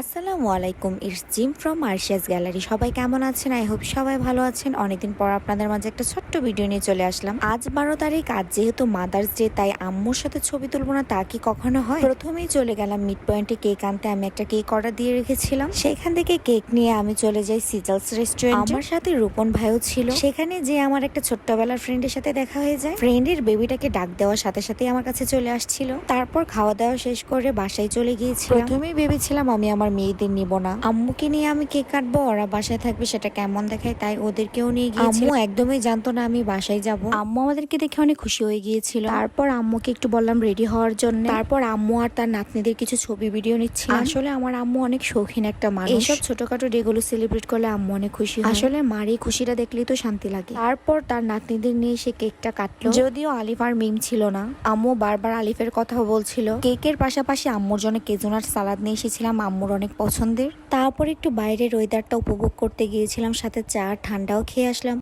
আসসালামু আলাইকুম, it's Jim from Arshia's gallery. সবাই কেমন আছেন? আই হোপ সবাই ভালো আছেন। অনেকদিন পর আপনাদের মাঝে একটা ছোট্ট ভিডিও নিয়ে চলে আসলাম। আজ বারো তারিখ, আজ যেহেতু মাদার্স ডে তাই আম্মুর সাথে ছবি তুলবো না, তা কি কখনো হয়? প্রথমেই চলে গেলাম মিড পয়েন্টে কেক আনতে। আমি একটা কেক অর্ডার দিয়ে রেখেছিলাম। সেখান থেকে কেক নিয়ে আমি চলে যাই সিজালস রেস্টুরেন্ট আমার সাথে রূপন ভাইও ছিল। সেখানে যে আমার একটা ছোট্টবেলার ফ্রেন্ডের সাথে দেখা হয়ে যায়। ফ্রেন্ডের বেবিটাকে ডাক দেওয়ার সাথে সাথে আমার কাছে চলে আসছিল। তারপর খাওয়া দাওয়া শেষ করে বাসায় চলে গিয়েছি প্রথমেই ভেবেছিলাম আমি আমার মেয়েদের নিব না। আম্মুকে নিয়ে আমি কেক কাটবো ওরা বাসায় থাকবে সেটা কেমন দেখায় তাই ওদেরকেও নিয়ে গিয়েছি আম্মু একদমই জানতো না আমি বাসায় যাব। আম্মু আমাদেরকে দেখে অনেক খুশি হয়ে গিয়েছিল। তারপর আম্মুকে একটু বললাম রেডি হওয়ার জন্য। তারপর আম্মু আর তার নাতনিদের কিছু ছবি ভিডিও নিচ্ছি আসলে আমার আম্মু অনেক শৌখিন একটা মানুষ। এইসব ছোটখাটো ডে গুলো সেলিব্রেট করলে আম্মু অনেক খুশি হয়। আসলে মার এই খুশিটা দেখলেই তো শান্তি লাগে। তারপর তার নাতনিদের নিয়ে সে কেকটা কাটলো। যদিও আলিফ আর মিম ছিল না আম্মু বারবার আলিফের কথা বলছিল। কেকের পাশাপাশি আম্মুর জন্য কেজুনার সালাদ নিয়ে এসেছিলাম। আম্মুর অনেক পছন্দের। তারপর একটু বাইরের ওয়েদারটা উপভোগ করতে গিয়েছিলাম, সাথে চা, ঠান্ডাও খেয়ে আসলাম।